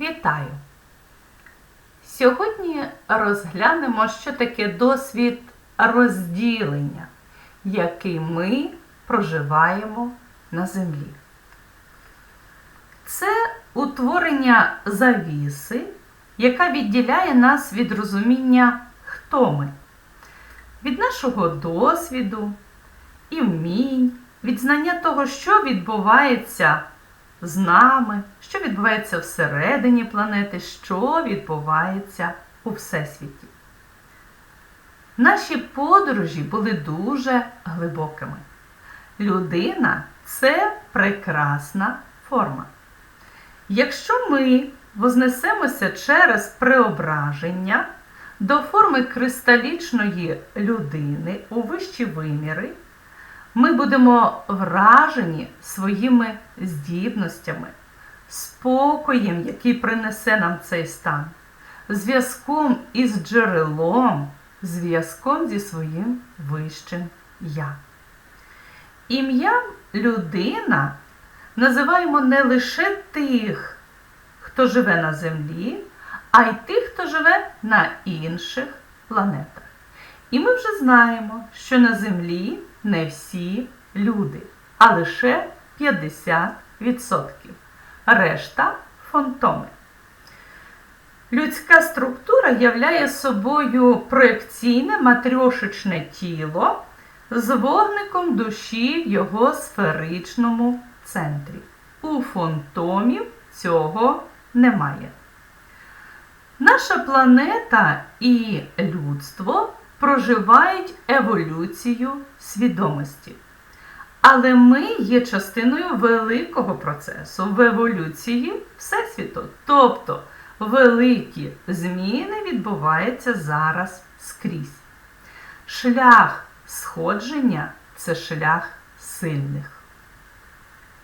Вітаю! Сьогодні розглянемо, що таке досвід розділення, який ми проживаємо на землі. Це утворення завіси, яка відділяє нас від розуміння, хто ми, від нашого досвіду і вмінь, від знання того, що відбувається з нами, що відбувається всередині планети, що відбувається у Всесвіті. Наші подорожі були дуже глибокими. Людина це прекрасна форма. Якщо ми вознесемося через преображення до форми кристалічної людини у вищі виміри, ми будемо вражені своїми здібностями, спокоєм, який принесе нам цей стан, зв'язком із джерелом, зв'язком зі своїм вищим я. Ім'ям людина називаємо не лише тих, хто живе на землі, а й тих, хто живе на інших планетах. І ми вже знаємо, що на землі не всі люди, а лише 50%. Решта фантоми. Людська структура являє собою проекційне матрьошечне тіло з вогником душі в його сферичному центрі. У фантомів цього немає. Наша планета і людство проживають еволюцію свідомості. Але ми є частиною великого процесу в еволюції Всесвіту. Тобто великі зміни відбуваються зараз скрізь. Шлях сходження це шлях сильних.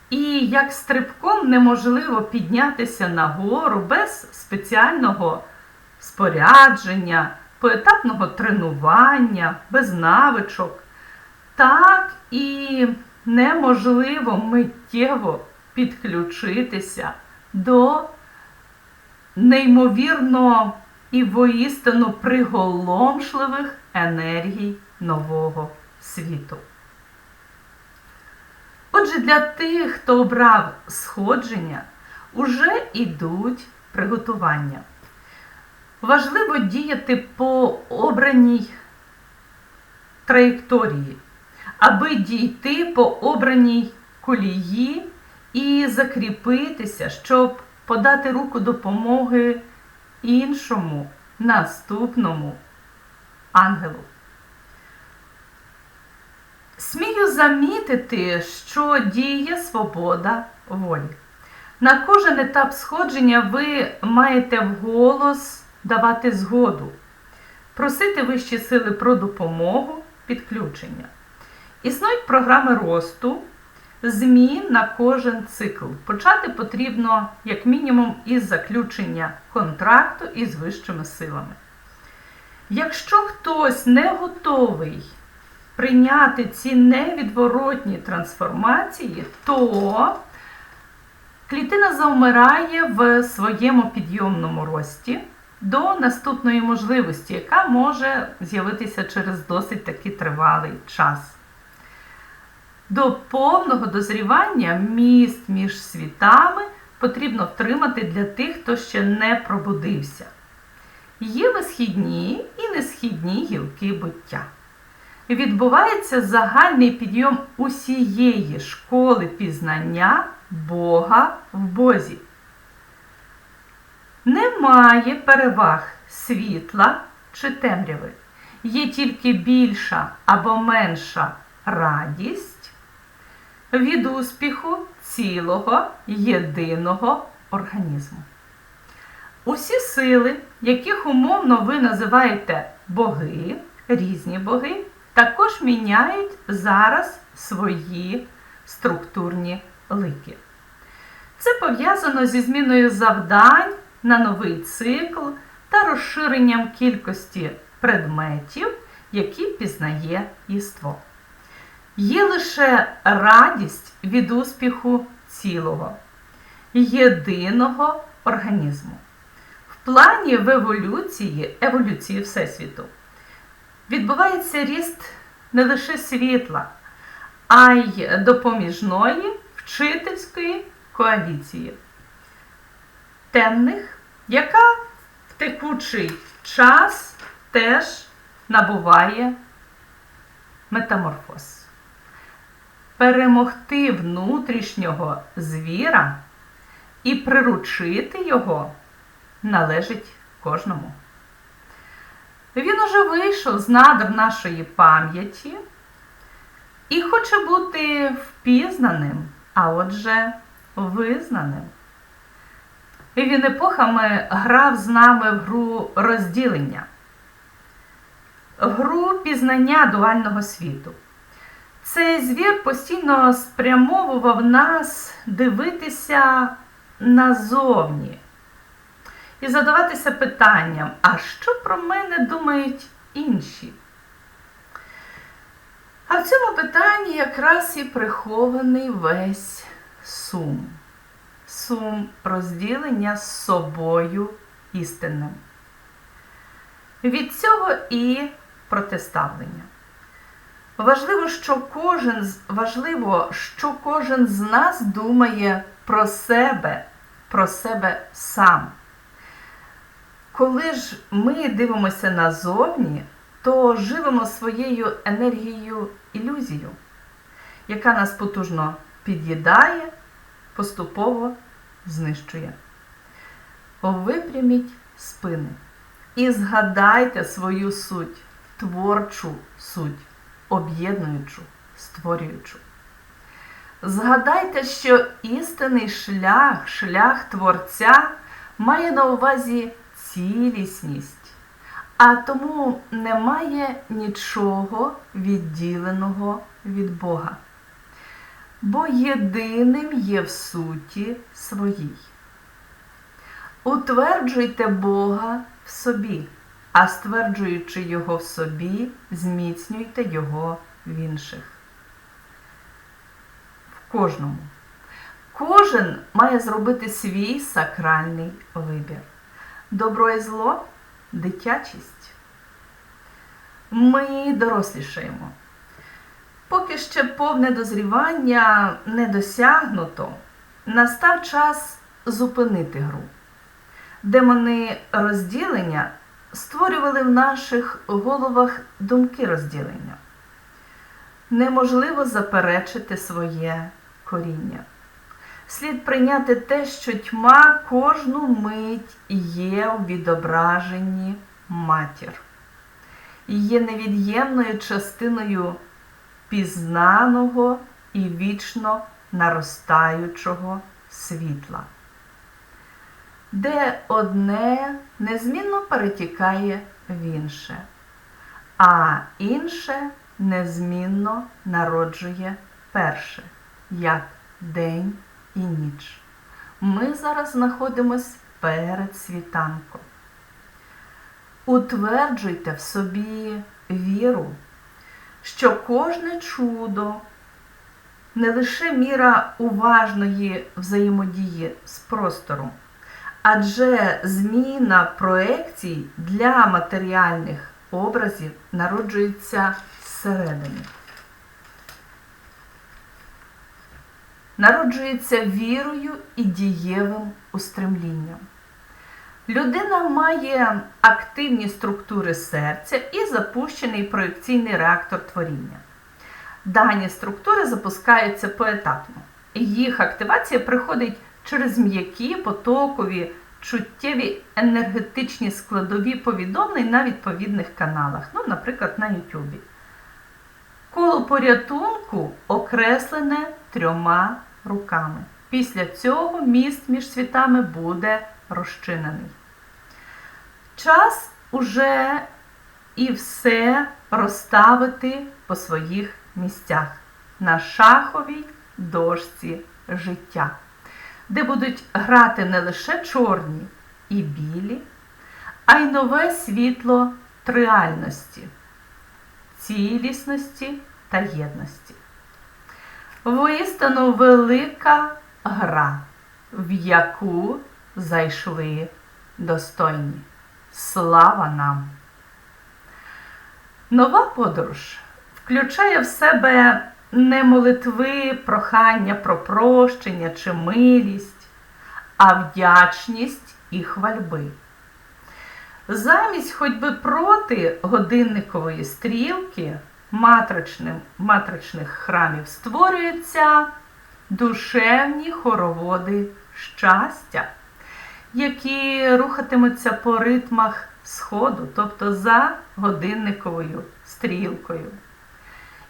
І як стрибком неможливо піднятися нагору без спеціального спорядження, поетапного тренування, без навичок, так і неможливо миттєво підключитися до неймовірно і воістину приголомшливих енергій нового світу. Отже, для тих, хто обрав сходження, уже йдуть приготування. Важливо діяти по обраній траєкторії, аби дійти по обраній колії і закріпитися, щоб подати руку допомоги іншому наступному ангелу. Смію замітити, що діє свобода волі. На кожен етап сходження ви маєте вголос давати згоду, просити вищі сили про допомогу, підключення. Існують програми росту, змін на кожен цикл. Почати потрібно, як мінімум, із заключення контракту із вищими силами. Якщо хтось не готовий прийняти ці невідворотні трансформації, то клітина завмирає в своєму підйомному рості до наступної можливості, яка може з'явитися через досить таки тривалий час. До повного дозрівання міст між світами потрібно втримати для тих, хто ще не пробудився. Є висхідні і несхідні гілки буття. Відбувається загальний підйом усієї школи пізнання Бога в Бозі. Немає переваг світла чи темряви. Є тільки більша або менша радість від успіху цілого єдиного організму. Усі сили, яких умовно ви називаєте боги, різні боги, також міняють зараз свої структурні лики. Це пов'язано зі зміною завдань на новий цикл та розширенням кількості предметів, які пізнає єство. Є лише радість від успіху цілого, єдиного організму. В плані в еволюції, еволюції Всесвіту відбувається ріст не лише світла, а й допоміжної вчительської коаліції темних, яка в текучий час теж набуває метаморфоз. Перемогти внутрішнього звіра і приручити його належить кожному. Він уже вийшов з надр нашої пам'яті і хоче бути впізнаним, а отже, визнаним. Він епохами грав з нами в гру розділення, в гру пізнання дуального світу. Цей звір постійно спрямовував нас дивитися назовні і задаватися питанням, а що про мене думають інші? А в цьому питанні якраз і прихований весь сум. Сум розділення з собою істинним. Від цього і протиставлення. Важливо, що кожен, важливо, що кожен з нас думає про себе, про себе сам. Коли ж ми дивимося назовні, то живемо своєю енергією ілюзію, яка нас потужно під'їдає, поступово знищує. Випряміть спини і згадайте свою суть, творчу суть, об'єднуючу, створюючу. Згадайте, що істинний шлях, шлях Творця має на увазі цілісність, а тому немає нічого відділеного від Бога. Бо єдиним є в суті своїй. Утверджуйте Бога в собі, а стверджуючи Його в собі, зміцнюйте Його в інших. В кожному. Кожен має зробити свій сакральний вибір. Добро і зло дитячість. Ми дорослішаємо. Поки ще повне дозрівання не досягнуто, настав час зупинити гру. Демони розділення створювали в наших головах думки розділення. Неможливо заперечити своє коріння. Слід прийняти те, що тьма кожну мить є у відображенні матір, є невід'ємною частиною пізнаного і вічно наростаючого світла, де одне незмінно перетікає в інше, а інше незмінно народжує перше, як день і ніч. Ми зараз знаходимось перед світанком. Утверджуйте в собі віру, що кожне чудо не лише міра уважної взаємодії з простором, адже зміна проекцій для матеріальних образів народжується зсередини. Народжується вірою і дієвим устремлінням. Людина має активні структури серця і запущений проекційний реактор творіння. Дані структури запускаються поетапно. Їх активація приходить через м'які, потокові, чуттєві енергетичні складові повідомлень на відповідних каналах, ну, наприклад, на YouTube. Коло порятунку окреслене трьома руками. Після цього міст між світами буде розчинений. Час уже і все розставити по своїх місцях на шаховій дошці життя, де будуть грати не лише чорні і білі, а й нове світло триальності, цілісності та єдності. Воістину велика гра, в яку зайшли достойні. Слава нам! Нова подорож включає в себе не молитви, прохання про прощення чи милість, а вдячність і хвальби. Замість ходьби проти годинникової стрілки матричним, матричних храмів створюються душевні хороводи щастя, які рухатимуться по ритмах сходу, тобто за годинниковою стрілкою.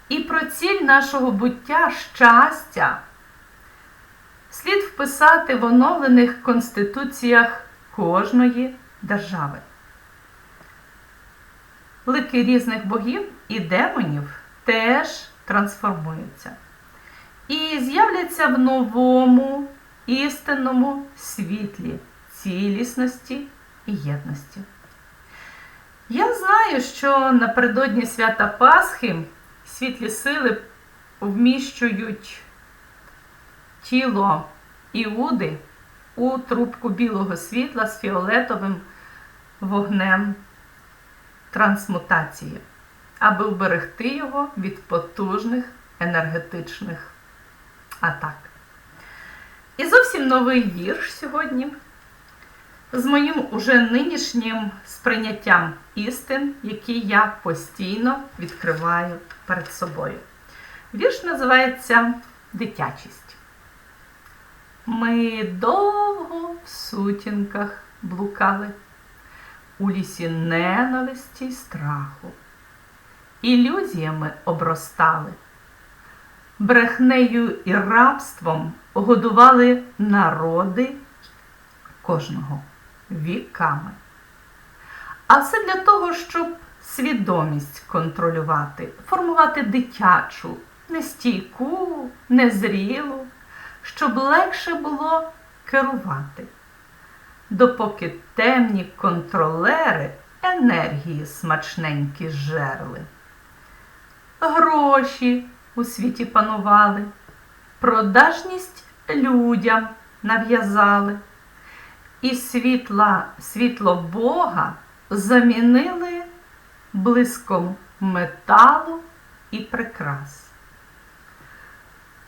І про ціль нашого буття щастя слід вписати в оновлених конституціях кожної держави. Лики різних богів і демонів теж трансформуються і з'являться в новому істинному світлі цілісності і єдності. Я знаю, що напередодні свята Пасхи світлі сили вміщують тіло Іуди у трубку білого світла з фіолетовим вогнем трансмутації, аби вберегти його від потужних енергетичних атак. І зовсім новий вірш сьогодні з моїм уже нинішнім сприйняттям істин, які я постійно відкриваю перед собою. Вірш називається Дитячість. Ми довго в сутінках блукали у лісі ненависті й страху, ілюзіями обростали, брехнею і рабством годували народи кожного віками. А все для того, щоб свідомість контролювати, формувати дитячу, нестійку, незрілу, щоб легше було керувати. Допоки темні контролери енергії смачненькі жерли. Гроші у світі панували, продажність людям нав'язали і світла, світло Бога замінили блиском металу і прикрас.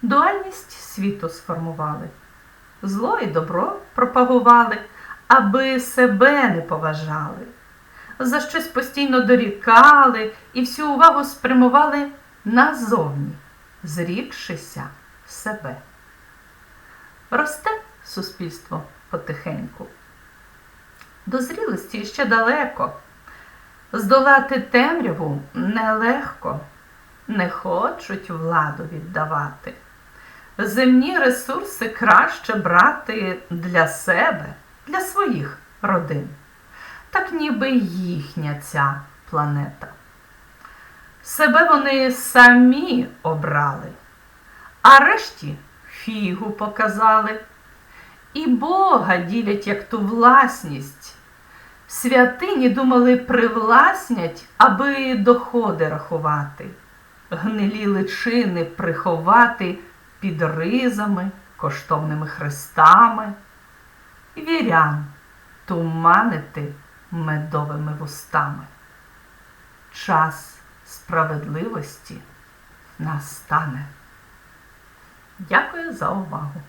Дуальність світу сформували, зло і добро пропагували, аби себе не поважали, за щось постійно дорікали і всю увагу спрямували назовні, зрікшися себе. Росте суспільство потихеньку. До зрілості ще далеко. Здолати темряву нелегко, не хочуть владу віддавати. Земні ресурси краще брати для себе, для своїх родин, так ніби їхня ця планета. Себе вони самі обрали, а решті фігу показали і Бога ділять як ту власність. Святині думали привласнять, аби доходи рахувати, гнилі личини приховати під ризами, коштовними хрестами, вірян туманити медовими вустами. Час справедливості настане. Дякую за увагу!